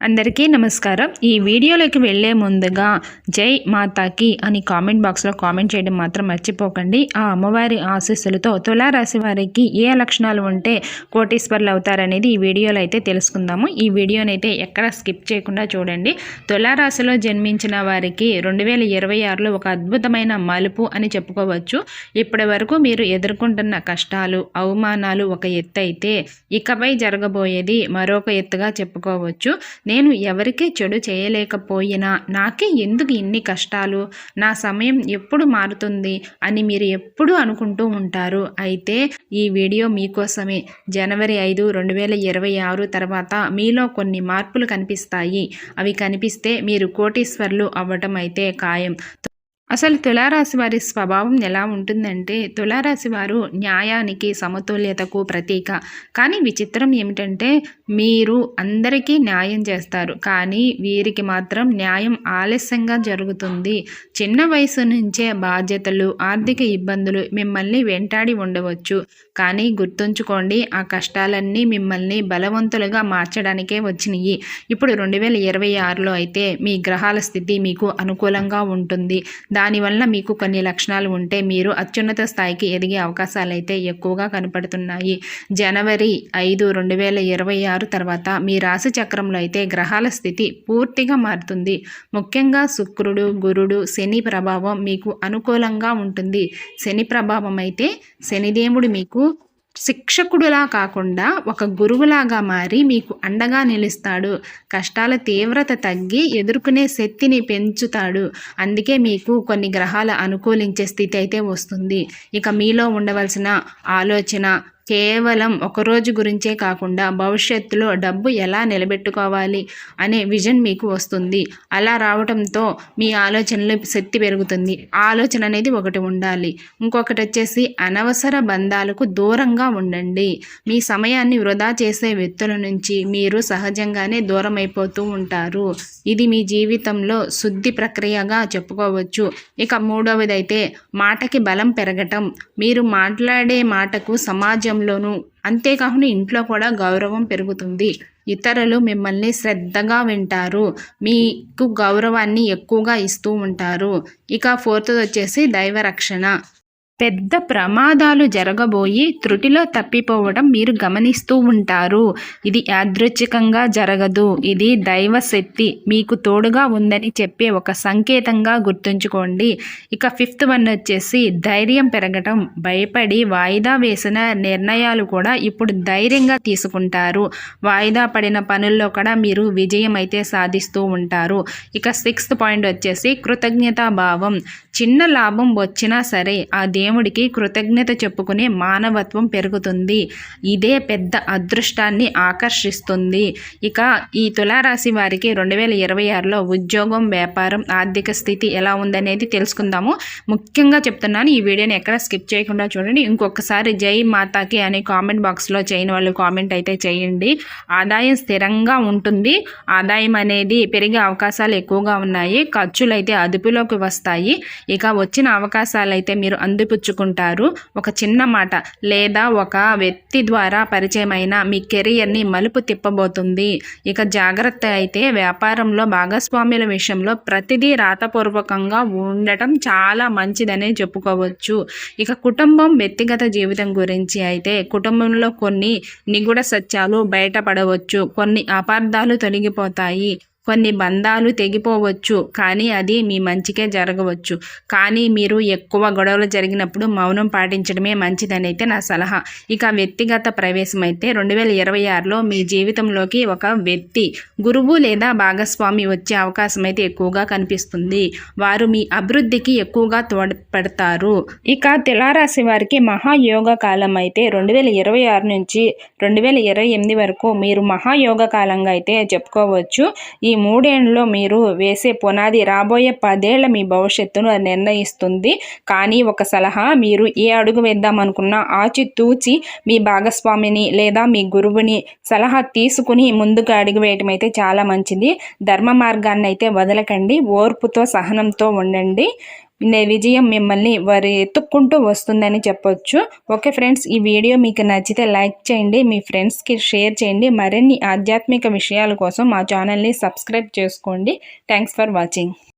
అందరికీ నమస్కారం. ఈ వీడియోలోకి వెళ్ళే ముందుగా జై మాతాకి అని కామెంట్ బాక్స్లో కామెంట్ చేయడం మాత్రం మర్చిపోకండి. ఆ అమ్మవారి ఆశీస్సులతో తులారాశి వారికి ఏ లక్షణాలు ఉంటే కోటీశ్వర్లు అవుతారనేది ఈ వీడియోలో అయితే తెలుసుకుందాము. ఈ వీడియోని అయితే ఎక్కడ స్కిప్ చేయకుండా చూడండి. తులారాశిలో జన్మించిన వారికి రెండు వేల ఇరవై ఆరులో ఒక అద్భుతమైన మలుపు అని చెప్పుకోవచ్చు. ఇప్పటి వరకు మీరు ఎదుర్కొంటున్న కష్టాలు అవమానాలు ఒక ఎత్తు అయితే ఇకపై జరగబోయేది మరొక ఎత్తుగా చెప్పుకోవచ్చు. నేను ఎవరికీ చెడు చేయలేకపోయినా నాకే ఎందుకు ఇన్ని కష్టాలు? నా సమయం ఎప్పుడు మారుతుంది? అని మీరు ఎప్పుడు అనుకుంటూ ఉంటారు. అయితే ఈ వీడియో మీకోసమే. జనవరి ఐదు రెండు వేల ఇరవై ఆరు తర్వాత మీలో కొన్ని మార్పులు కనిపిస్తాయి. అవి కనిపిస్తే మీరు కోటీశ్వర్లు అవ్వటం అయితే ఖాయం. అసలు తులారాశి వారి స్వభావం ఎలా ఉంటుందంటే తులారాశి వారు న్యాయానికి సమతుల్యతకు ప్రతీక. కానీ విచిత్రం ఏమిటంటే మీరు అందరికీ న్యాయం చేస్తారు. కానీ వీరికి మాత్రం న్యాయం ఆలస్యంగా జరుగుతుంది. చిన్న వయసు నుంచే బాధ్యతలు ఆర్థిక ఇబ్బందులు మిమ్మల్ని వెంటాడి ఉండవచ్చు. కానీ గుర్తుంచుకోండి ఆ కష్టాలన్నీ మిమ్మల్ని బలవంతులుగా మార్చడానికే వచ్చినాయి ఇప్పుడు రెండు వేల ఇరవై ఆరులో అయితే మీ గ్రహాల స్థితి మీకు అనుకూలంగా ఉంటుంది. దానివల్ల మీకు కొన్ని లక్షణాలు ఉంటే మీరు అత్యున్నత స్థాయికి ఎదిగే అవకాశాలు అయితే ఎక్కువగా కనపడుతున్నాయి. జనవరి ఐదు రెండు వేల ఇరవై ఆరు తర్వాత మీ రాశి చక్రంలో అయితే గ్రహాల స్థితి పూర్తిగా మారుతుంది. ముఖ్యంగా శుక్రుడు గురుడు శని ప్రభావం మీకు అనుకూలంగా ఉంటుంది. శని ప్రభావం అయితే శనిదేవుడు మీకు శిక్షకుడులా కాకుండా ఒక గురువులాగా మారి మీకు అండగా నిలుస్తాడు. కష్టాల తీవ్రత తగ్గి ఎదుర్కొనే శక్తిని పెంచుతాడు. అందుకే మీకు కొన్ని గ్రహాలు అనుకూలించే స్థితి అయితే వస్తుంది. ఇక మీలో ఉండవలసిన ఆలోచన కేవలం ఒకరోజు గురించే కాకుండా భవిష్యత్తులో డబ్బు ఎలా నిలబెట్టుకోవాలి అనే విజన్ మీకు వస్తుంది. అలా రావడంతో మీ ఆలోచనలు శక్తి పెరుగుతుంది. ఆలోచన అనేది ఒకటి ఉండాలి. ఇంకొకటి వచ్చేసి అనవసర బంధాలకు దూరంగా ఉండండి. మీ సమయాన్ని వృధా చేసే వ్యక్తుల నుంచి మీరు సహజంగానే దూరం అయిపోతూ ఉంటారు. ఇది మీ జీవితంలో శుద్ధి ప్రక్రియగా చెప్పుకోవచ్చు. ఇక మూడవది అయితే మాటకి బలం పెరగటం. మీరు మాట్లాడే మాటకు సమాజం విషయంలోనూ అంతేకాకుండా ఇంట్లో కూడా గౌరవం పెరుగుతుంది. ఇతరులు మిమ్మల్ని శ్రద్ధగా వింటారు. మీకు గౌరవాన్ని ఎక్కువగా ఇస్తూ ఉంటారు. ఇక ఫోర్త్ వచ్చేసి దైవరక్షణ. పెద్ద ప్రమాదాలు జరగబోయి త్రుటిలో తప్పిపోవడం మీరు గమనిస్తూ ఉంటారు. ఇది యాదృచ్ఛికంగా జరగదు. ఇది దైవశక్తి. మీకు తోడుగా ఉందని చెప్పే ఒక సంకేతంగా గుర్తుంచుకోండి. ఇక ఫిఫ్త్ వన్ వచ్చేసి ధైర్యం పెరగటం. భయపడి వాయిదా వేసిన నిర్ణయాలు కూడా ఇప్పుడు ధైర్యంగా తీసుకుంటారు. వాయిదా పడిన పనుల్లో కూడా మీరు విజయం అయితే సాధిస్తూ ఉంటారు. ఇక సిక్స్త్ పాయింట్ వచ్చేసి కృతజ్ఞతా భావం చిన్న లాభం వచ్చినా సరే అదే దేవుడికి కృతజ్ఞత చెప్పుకునే మానవత్వం పెరుగుతుంది. ఇదే పెద్ద అదృష్టాన్ని ఆకర్షిస్తుంది. ఇక ఈ తులారాశి వారికి రెండు వేల ఇరవై ఆరులో ఉద్యోగం వ్యాపారం ఆర్థిక స్థితి ఎలా ఉందనేది తెలుసుకుందాము. ముఖ్యంగా చెప్తున్నాను ఈ వీడియోని ఎక్కడ స్కిప్ చేయకుండా చూడండి. ఇంకొకసారి జై మాతాకి అనే కామెంట్ బాక్స్లో చేయని వాళ్ళు కామెంట్ అయితే చేయండి. ఆదాయం స్థిరంగా ఉంటుంది. ఆదాయం అనేది పెరిగే అవకాశాలు ఎక్కువగా ఉన్నాయి. ఖర్చులు అయితే అదుపులోకి వస్తాయి. ఇక వచ్చిన అవకాశాలు అయితే మీరు అందుపు పుచ్చుకుంటారు ఒక చిన్న మాట లేదా ఒక వ్యక్తి ద్వారా పరిచయమైన మీ కెరియర్ని మలుపు తిప్పబోతుంది. ఇక జాగ్రత్త అయితే వ్యాపారంలో భాగస్వామ్యుల విషయంలో ప్రతిదీ రాతపూర్వకంగా ఉండటం చాలా మంచిదనే చెప్పుకోవచ్చు. ఇక కుటుంబం వ్యక్తిగత జీవితం గురించి అయితే కుటుంబంలో కొన్ని నిగుడ సత్యాలు బయటపడవచ్చు. కొన్ని అపార్థాలు తొలగిపోతాయి. కొన్ని బంధాలు తెగిపోవచ్చు కానీ అది మీ మంచికే జరగవచ్చు. కానీ మీరు ఎక్కువ గొడవలు జరిగినప్పుడు మౌనం పాటించడమే మంచిదని అయితే నా సలహా. ఇక వ్యక్తిగత ప్రవేశం అయితే రెండు వేల ఇరవై ఆరులో మీ జీవితంలోకి ఒక వ్యక్తి గురువు లేదా భాగస్వామి వచ్చే అవకాశం అయితే ఎక్కువగా కనిపిస్తుంది. వారు మీ అభివృద్ధికి ఎక్కువగా తోడ్పడతారు. ఇక తులారాశి వారికి మహాయోగ కాలం అయితే రెండు వేల ఇరవై ఆరు నుంచి రెండు వేల ఇరవై ఎనిమిది వరకు మీరు మహాయోగ కాలంగా అయితే చెప్పుకోవచ్చు. ఈ మూడేళ్ళలో మీరు వేసే పునాది రాబోయే పదేళ్ళ మీ భవిష్యత్తును నిర్ణయిస్తుంది. కానీ ఒక సలహా మీరు ఏ అడుగు వేద్దామనుకున్నా ఆచితూచి మీ భాగస్వామిని లేదా మీ గురువుని సలహా తీసుకుని ముందుకు అడుగు వేయటం అయితే చాలా మంచిది. ధర్మ మార్గాన్ని అయితే వదలకండి. ఓర్పుతో సహనంతో ఉండండి. విజయం మిమ్మల్ని వారి ఎత్తుక్కుంటూ వస్తుందని చెప్పొచ్చు. ఓకే ఫ్రెండ్స్ ఈ వీడియో మీకు నచ్చితే లైక్ చేయండి మీ ఫ్రెండ్స్కి షేర్ చేయండి. మరిన్ని ఆధ్యాత్మిక విషయాల కోసం మా ఛానల్ని సబ్స్క్రైబ్ చేసుకోండి. Thanks for watching.